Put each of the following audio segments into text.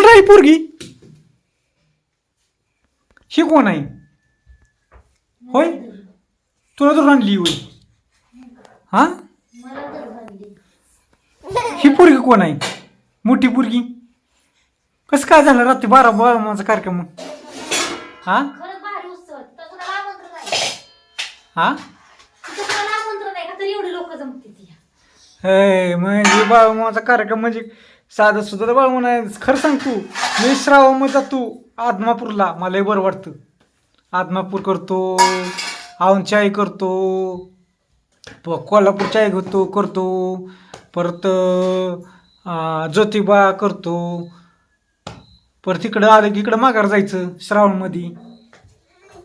कोण राही पोरगी? ही कोण आहे? होय? तुला तर आणली होय. हा? ही पोरगी कोण आहे? मोठी पोरगी? कसं काय झालं रात्री बारा बारा माझा कार्यक्रम? हा? हा? हे म्हणजे बाळा माझा कार्यक्रम म्हणजे साधं सुद्धा बाळूमा नाही खरं सांग तू मी श्रावण जातो आदमापूरला. मला बरं वाटतं. आदमापूर करतो चाय करतो प- कोल्हापूर चाय घेतो करतो परत ज्योतिबा करतो. परत इकडं आलं की इकडं माघार जायचं श्रावणमध्ये.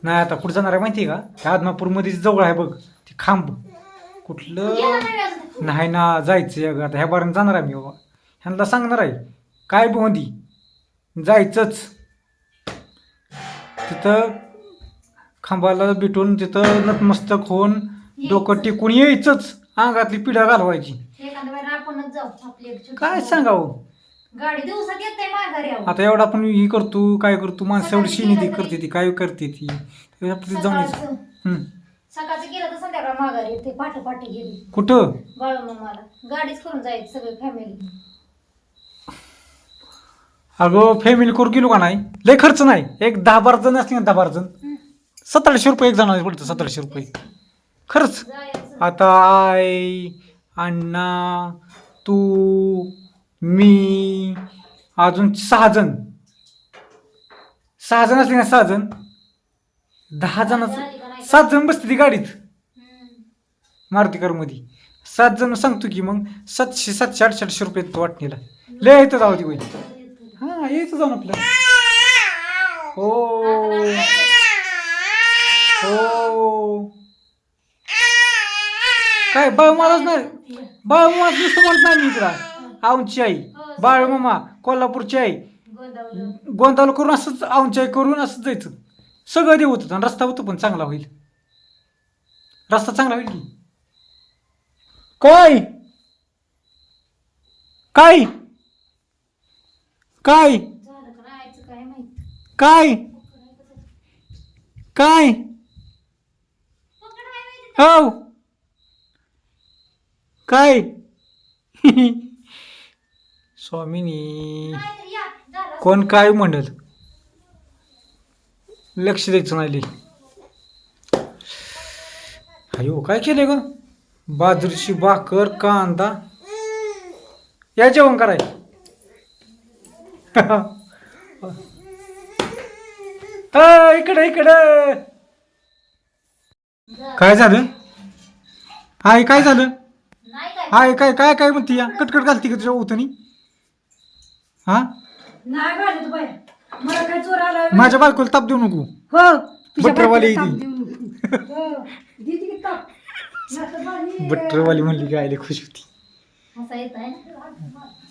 नाही आता कुठं जाणार आहे माहिती आहे का आदमापूरमध्ये जवळ आहे बघ ते खांब. कुठलं? नाही ना जायचं आता ह्या बारानं जाणार आहे मी बाबा. ह्यांना सांगणार आहे काय बोंदी जायचंच. तिथं खांबाला भेटून तिथं नतमस्तक होऊन डोकं टिकून यायचंच. अंगातली पिढा घालवायची. एखाद्या वेळेला आपणच जाऊ आपली एक छोटी काय गाडी. सांगावं? गाडी दिवसात येत नाही माघारी आहो. आता एवढा आपण ही करतो काय करतो? माणसं एवढी शिनी ती करते ती काय करते ती? ते आपलं जाऊन यायचं. सकाळचं हम्म. सकाळचं गेलं तर संध्याकाळ माघारी येते पाठ पाठी गेली. कुठं? मला गाडीच करून जायचं सगळी फॅमिली अगं फॅमिली करू गेलो का नाही? लय खर्च नाही. एक दहा बारा जण असतील ना दहा बारा जण. सतराशे रुपये एक जणांना पडतं सतराशे रुपये. खरंच. आता आई अण्णा तू मी अजून सहा जण. सहा जण असले ना सहा जण. दहा जणाचं सात जण बसते ती गाडीत. मारुती कारमध्ये सात जण सांगतो की मग सातशे सातशे आठशे आठशे रुपये वाटणीला. लय येतं जाऊ ती होईल यायचं जाऊन आपलं हो. हो. काय बाळ मलाच नाही. बाळ नुसतं म्हणत नाही मी इकडं. आऊंची आई बाळमामा कोल्हापूरची आई. गोंदावलं करून असंच आऊंची आई करून असंच जायचं. सगळं देव होतं आणि रस्ता होतो पण चांगला होईल. रस्ता चांगला होईल की? काय? काय? काय? झालं का काय माहीत? काय? हो. काय? स्वामिनी. कोण काय म्हणल? लक्ष द्यायचं नाही. अयो काय केलंय ग? बाजरीची भाकर कांदा. या जेवण कराय इकडे इकडे. काय झालं? हाय काय झालं? हाय काय काय काय म्हणते या? कटकट घालती का तुझ्या ओतनी? हा? माझ्या बायकोला ताप देऊ नको. हो बटरवाली बटरवाली म्हणली गायला खुश होती.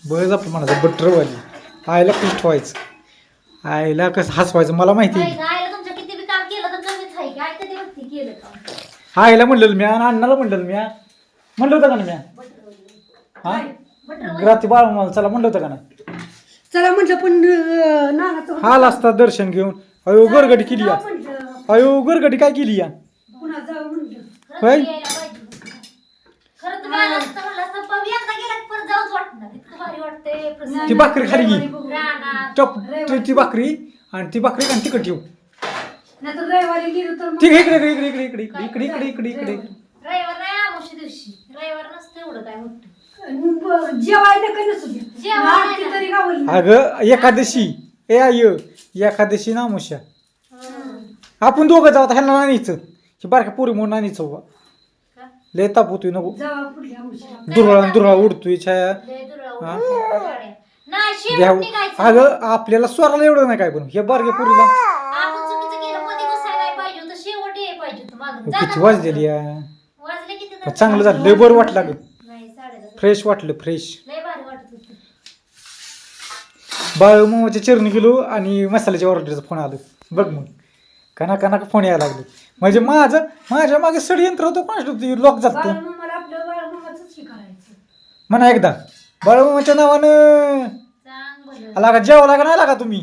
बस आपण म्हणायचं बटरवाली. आईला खुश ठेवायचं? आईला कसं हसवायचं? मला माहिती आहे. आईला तुमच्या किती बी काम केलं तर कमीच आहे की? आई कधी बघती केलं का आईला म्हणलेलं म्या आणि अण्णाला म्हणलेलं म्या. म्हणलं होतं का ना म्या? हा? रात्री बाळ मला चला म्हणलं होतं का ना चला म्हटलं पण अं, नानाचं होतं. हाल असता दर्शन घेऊन. अयो गरगडी केली या. जाऊ म्हटलं. अयो गरगडी काय केली या? पुन्हा जाऊ म्हटलं. होय? खरंच यायला पाहिजे. खरं आला असता म्हणलं असतं पण मी एकदा गेला की परत जाऊच वाटणार इतकं भारी वाटते. ती भाकरी खाली घे. चप ती- ती भाकरी आणि ती भाकरी आणि तिकट ठेव. नाही तर रविवारी गेलो तर मग- ठीक आहे इकडे इकडे इकडे इकडे इकडे इकडे इकडे इकडे इकडे इकडे. रविवार. नाही आमुषी दिवशी. रविवार नसतं एवढं काय मोठं. ब- जेवायला काही नसू द्या जेवायला आरती नाही. तरी गावली. अगं एकादशी. ए आय एकादशी ना मुशा आपण दोघं जाऊ आता ह्यांना नानीचं ही बारक्या पोरी म्हणून नानीचं बा का? लय ताप होतोय नको. जावा पुढल्या वर्षी दुरळा दुरळा उडतोय छाया. लय. हा? नाही निघायचं. अगं आपल्याला स्वराला एवढं नाही काय पण. हे बारक्या पोरीला. आपण चुकीचं केलं मध्ये घुसायला नाही पाहिजे होतं. शेवट यायला पाहिजे होतं मागं. जा किती ना. वाजलेली या वाजले किती पण तर? चांगलं झालं. लय बरं वाटलं अगं. नाही साडेदहा. फ्रेश वाटलं फ्रेश. लय भारी वाटत होतं. बाळ मामाच्या चरणी गेलो आणि मसाल्याच्या ऑर्डरचा फोन आलो. बघ मग. कना कना फोन यायला लागले. म्हणजे माझं माझ्या मागे षडयंत्र होतं कोणाच लॉक जात आपलं करायचं. म्हणा एकदा. बाळमामाच्या नावानं. चांग बोललं. आला का जेवला नाही लागा तुम्ही.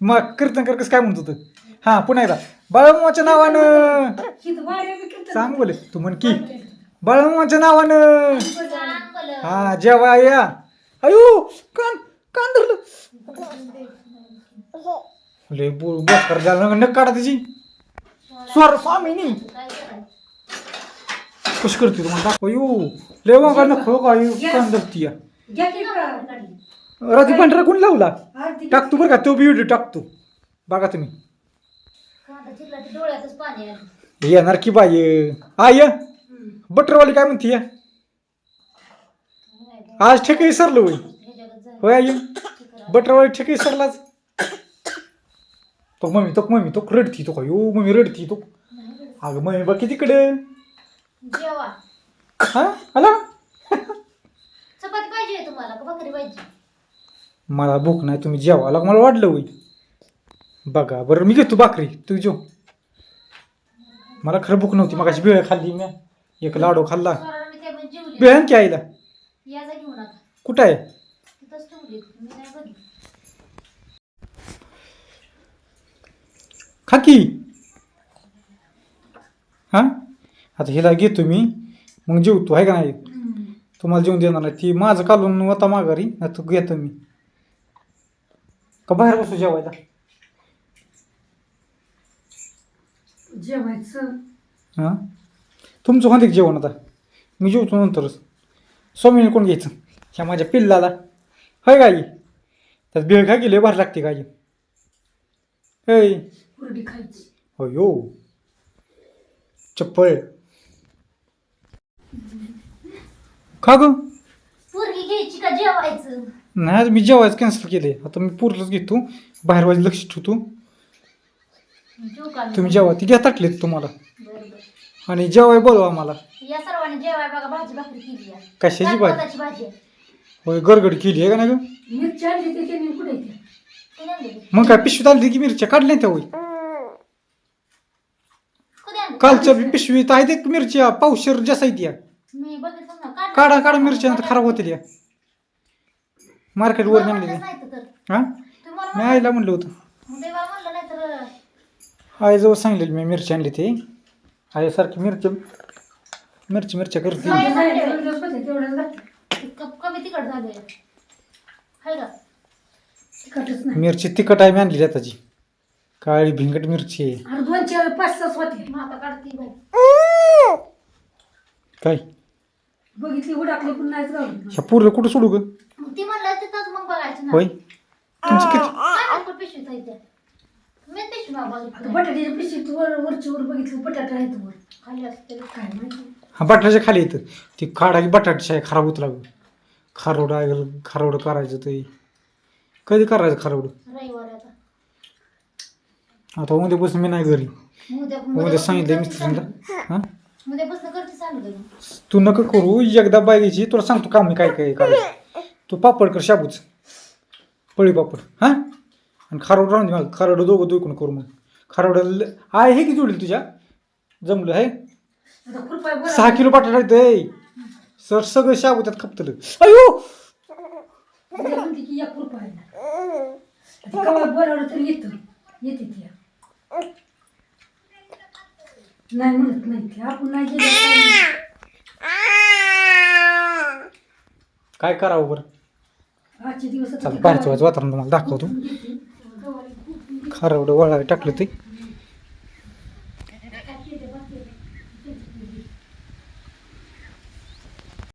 मग कीर्तनकर कसं काय म्हणत होतं? हा पुन्हा एकदा. बाळमाच्या नावानं. सांग बोले तू म्हण की. बाळमाच्या नावानं. हा जेवा या. अयो कान कान धरलं. लय बोल बसकर झालं नक काढा त्याची स्वर स्वामिनी. कशी करते तुम्हाला दाखव यो लय मग नको का यो कान धरती या घ्या की का? काढली. रात्री पांढरा कोण लावला टाकतो बरं का तो बी व्हिडिओ टाकतो बघा तुम्ही कांदा चिरला की डोळ्यातच पाणी आलं येणार की बाय आय. बटरवाली काय म्हणते या आज ठेकही सरलो होय हे जगात. होय आई बटरवाली ठेकही सरलाच तो मम्मी तो मम्मी तो रडती तो का यो मम्मी रडती तो अगं मम्मी बघ तिकडे जेवा. हा? आला चपाती पाहिजे तुम्हाला का भाकरी पाहिजे? मला भूक नाही तुम्ही जेवायला मला वाढलं होई बघा बरं मी घेतो भाकरी. तू जेव. मला खरं भूक नव्हती मगाशी बिळ खाल्ली मी. एक लाडू खाल्ला. मी जेवली. बिळण की आईला. या जा घेऊन आता. कुठं आहे? तिथंच ठेवली. मी नाही बघितली. खा की. हा? आता हिला घेतो मी मग जेवतो आहे का नाही? तुम्हाला जेवून देणार नाही. ती माझं कालून होता माघारी नाही तू घेतो मी. का बाहेर बसू जेवायला? जेवायचं. हां? तुमचं कोणतं जेवण आता. मी जेवतो नंतरच. स्वामीने कोण घ्यायचं? ह्या माझ्या पिल्लाला. होय गाई त्यात बेळ काय गेले भारी लागते गाई होय. खायची. हो चप्पल. का ग? पोरगी घ्यायची का जेवायचं? नाही आज मी जेवायचं कॅन्सल केले आता मी पूर्णच घेतो. बाहेर वाज लक्ष ठेवतो. जेवू का मी? तुम्ही जेवा. ती घ्या ताटलेत तुम्हाला. बरं बरं आणि जेवाय बोलवा आम्हाला. या सर्वांनी जेवाय बघा भाजी भाकरी केली आहे कशाची भाजी? भाजी भाजी आहे. होय गरगड केली आहे का नाही ग? मिरची आणली ते त्यांनी कुठे ते? कधी आणली मग काय पिशवीत आली की मिरच्या काढल्या त्या होय? कधी आणली कालच्या पिशवीत आहेत एक मिरच्या पावशेर जसायत या मी बघितलं ना काढ काढा काढा मिरच्या नंतर खराब होतील या. मार्केटवर नाही तर. हा? तुम्हाला मी आईला म्हणलं होतं. म्हणलं- देवाला म्हणलं नाही तर आईजवळ सांगलेली मी मिरची आणली ते. आईसारखी मिरची मिरची मिरच्या करते. नाही. तेवढं लागतं क- कमी तिखट झाले. हाय का? तिखटच नाही. मिरची तिखट आहे मी आणली त्याची काळी भिंगट मिरची आहे. आणि दोन चार पाच सहा होते. मग आता काढती बाई. काय? बघितली उडाकली पण नाहीच गावली ह्या पूर्व कुठं सोडू ग? मग ती म्हणलं तिथंच मग बघायचं ना. होय. तुमचं किती काय नको पिशवीत आहे त्या मी पिशवी नाव आता बघितलं बटाट्याच्या पिशीत वर वरची वर बघितलं बटाटा आहेत वर. खाली असते काय माहिती? हा बटाट्याच्या खाली येतं. ती काढा की बटाट्याची आहे खराब होत लागलं. खारोडं आहे खारोडं करायचं ते. कधी करायचं खारोडं रविवारी आता. आता उद्यापासून मी नाही घरी. उद्या उद्या सांगितलं मिस्त्रीला हां? उद्यापासून करते सांगितलं तू नका करू एकदा बायची तुला सांगतो काम काय काय करायचं तू पापड कर शाबूच. पळी पापड हां? आणि खारोड राहून दे मग खारोडं दोघं दोघं करू मग खारोडं आहे हे की जोडील तुझ्या? जमलं आहे आता कृपया बोला. सहा किलो बटाटा येतंय सर सगळं शाबू त्यात खपतलं. अयो! उद्या म्हणते की या बोलावलं तर येतं येते ती. नाही म्हणत नाही. ते आपण नाही गेलं काय करावं बरं? आजचे दिवस आता चल ते बाहेरचं कवा- वातावरण तुम्हाला दाखवतो. खारवडं वळायला टाकलं ते